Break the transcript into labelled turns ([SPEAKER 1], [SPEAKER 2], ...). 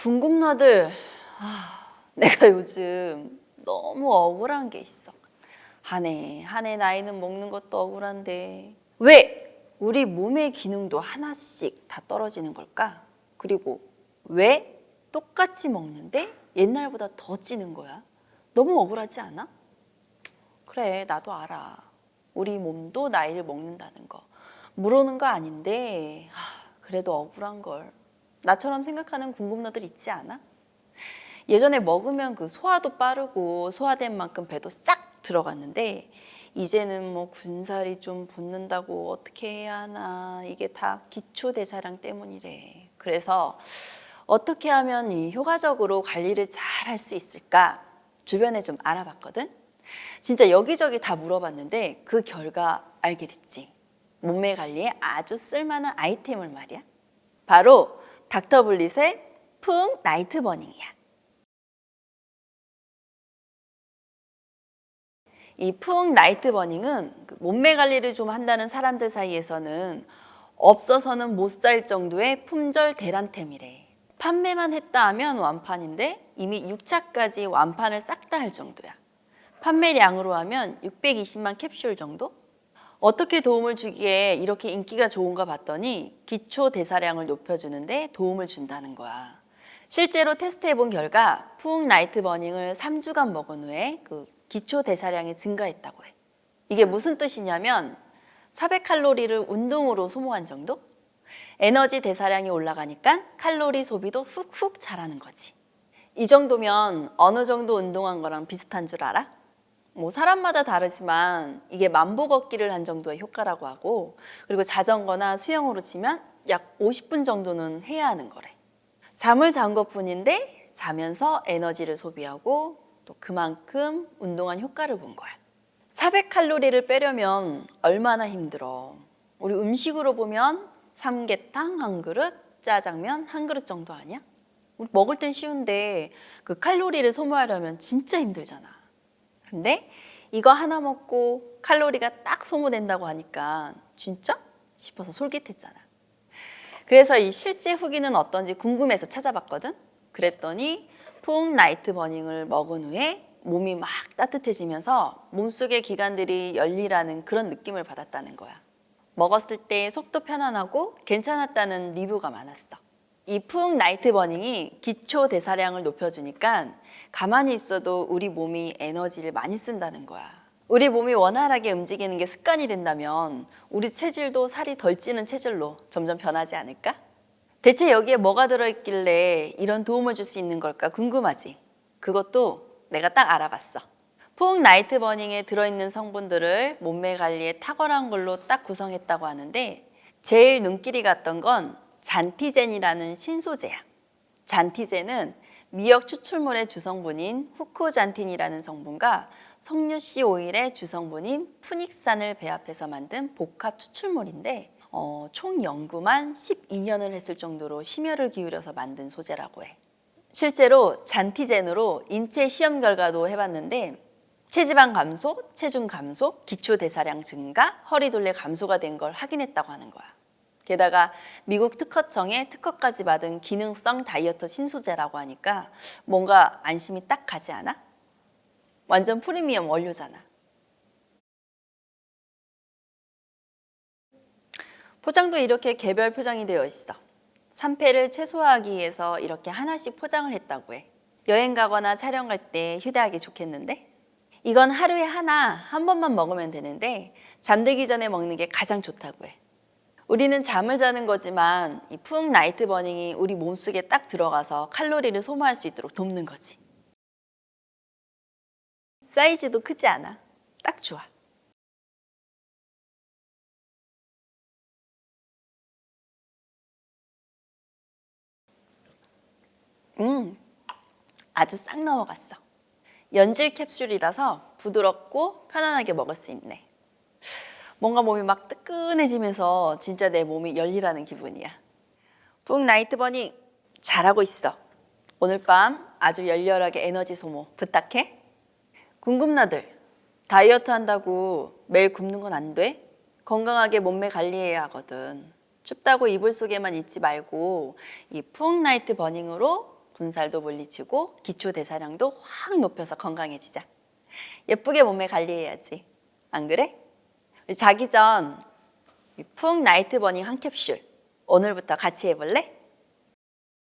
[SPEAKER 1] 궁금나들, 아, 내가 요즘 너무 억울한 게 있어. 한 해, 한 해 나이는 먹는 것도 억울한데, 왜 우리 몸의 기능도 하나씩 다 떨어지는 걸까? 그리고 왜 똑같이 먹는데 옛날보다 더 찌는 거야? 너무 억울하지 않아? 그래, 나도 알아. 우리 몸도 나이를 먹는다는 거. 모르는 거 아닌데, 하, 그래도 억울한 걸. 나처럼 생각하는 궁금너들 있지 않아? 예전에 먹으면 그 소화도 빠르고 소화된 만큼 배도 싹 들어갔는데 이제는 뭐 군살이 좀 붙는다고 어떻게 해야 하나 이게 다 기초 대사량 때문이래. 그래서 어떻게 하면 이 효과적으로 관리를 잘 할 수 있을까 주변에 좀 알아봤거든. 진짜 여기저기 다 물어봤는데 그 결과 알게 됐지. 몸매 관리에 아주 쓸만한 아이템을 말이야. 바로 닥터 블릿의 풍 나이트 버닝이야. 이풍 나이트 버닝은 그 몸매 관리를 좀 한다는 사람들 사이에서는 없어서는 못 살 정도의 품절 대란템이래. 판매만 했다 하면 완판인데 이미 6차까지 완판을 싹 다 할 정도야. 판매량으로 하면 620만 캡슐 정도? 어떻게 도움을 주기에 이렇게 인기가 좋은가 봤더니 기초 대사량을 높여주는데 도움을 준다는 거야. 실제로 테스트해 본 결과 푸 나이트 버닝을 3주간 먹은 후에 그 기초 대사량이 증가했다고 해. 이게 무슨 뜻이냐면 400칼로리를 운동으로 소모한 정도? 에너지 대사량이 올라가니까 칼로리 소비도 훅훅 잘하는 거지. 이 정도면 어느 정도 운동한 거랑 비슷한 줄 알아? 뭐 사람마다 다르지만 이게 만보 걷기를 한 정도의 효과라고 하고 그리고 자전거나 수영으로 치면 약 50분 정도는 해야 하는 거래. 잠을 잔 것뿐인데 자면서 에너지를 소비하고 또 그만큼 운동한 효과를 본 거야. 400칼로리를 빼려면 얼마나 힘들어. 우리 음식으로 보면 삼계탕 한 그릇, 짜장면 한 그릇 정도 아니야? 우리 먹을 땐 쉬운데 그 칼로리를 소모하려면 진짜 힘들잖아. 근데 이거 하나 먹고 칼로리가 딱 소모된다고 하니까 진짜 싶어서 솔깃했잖아. 그래서 이 실제 후기는 어떤지 궁금해서 찾아봤거든. 그랬더니 풍 나이트 버닝을 먹은 후에 몸이 막 따뜻해지면서 몸속의 기관들이 열리라는 그런 느낌을 받았다는 거야. 먹었을 때 속도 편안하고 괜찮았다는 리뷰가 많았어. 이풍 나이트 버닝이 기초 대사량을 높여주니까 가만히 있어도 우리 몸이 에너지를 많이 쓴다는 거야. 우리 몸이 원활하게 움직이는 게 습관이 된다면 우리 체질도 살이 덜 찌는 체질로 점점 변하지 않을까? 대체 여기에 뭐가 들어있길래 이런 도움을 줄 수 있는 걸까 궁금하지? 그것도 내가 딱 알아봤어. 풍 나이트 버닝에 들어있는 성분들을 몸매 관리에 탁월한 걸로 딱 구성했다고 하는데 제일 눈길이 갔던 건 잔티젠이라는 신소재야. 잔티젠은 미역 추출물의 주성분인 후코잔틴이라는 성분과 석류 씨 오일의 주성분인 푸닉산을 배합해서 만든 복합 추출물인데 어, 총 연구만 12년을 했을 정도로 심혈을 기울여서 만든 소재라고 해. 실제로 잔티젠으로 인체 시험 결과도 해봤는데 체지방 감소, 체중 감소, 기초 대사량 증가, 허리둘레 감소가 된 걸 확인했다고 하는 거야. 게다가 미국 특허청의 특허까지 받은 기능성 다이어트 신소재라고 하니까 뭔가 안심이 딱 가지 않아? 완전 프리미엄 원료잖아. 포장도 이렇게 개별 포장이 되어 있어. 산패를 최소화하기 위해서 이렇게 하나씩 포장을 했다고 해. 여행 가거나 촬영 갈 때 휴대하기 좋겠는데? 이건 하루에 하나 한 번만 먹으면 되는데 잠들기 전에 먹는 게 가장 좋다고 해. 우리는 잠을 자는 거지만 이푸 나이트 버닝이 우리 몸속에 딱 들어가서 칼로리를 소모할 수 있도록 돕는 거지. 사이즈도 크지 않아. 딱 좋아. 음, 아주 싹 넘어갔어. 연질 캡슐이라서 부드럽고 편안하게 먹을 수 있네. 뭔가 몸이 막 뜨끈해지면서 진짜 내 몸이 열리라는 기분이야. 푹 나이트 버닝 잘하고 있어. 오늘 밤 아주 열렬하게 에너지 소모 부탁해. 궁금나들 다이어트 한다고 매일 굶는 건 안 돼. 건강하게 몸매 관리해야 하거든. 춥다고 이불 속에만 있지 말고 이푹 나이트 버닝으로 분살도 물리치고 기초 대사량도 확 높여서 건강해지자. 예쁘게 몸매 관리해야지. 안 그래? 자기 전 푹 나이트 버닝 한 캡슐 오늘부터 같이 해볼래?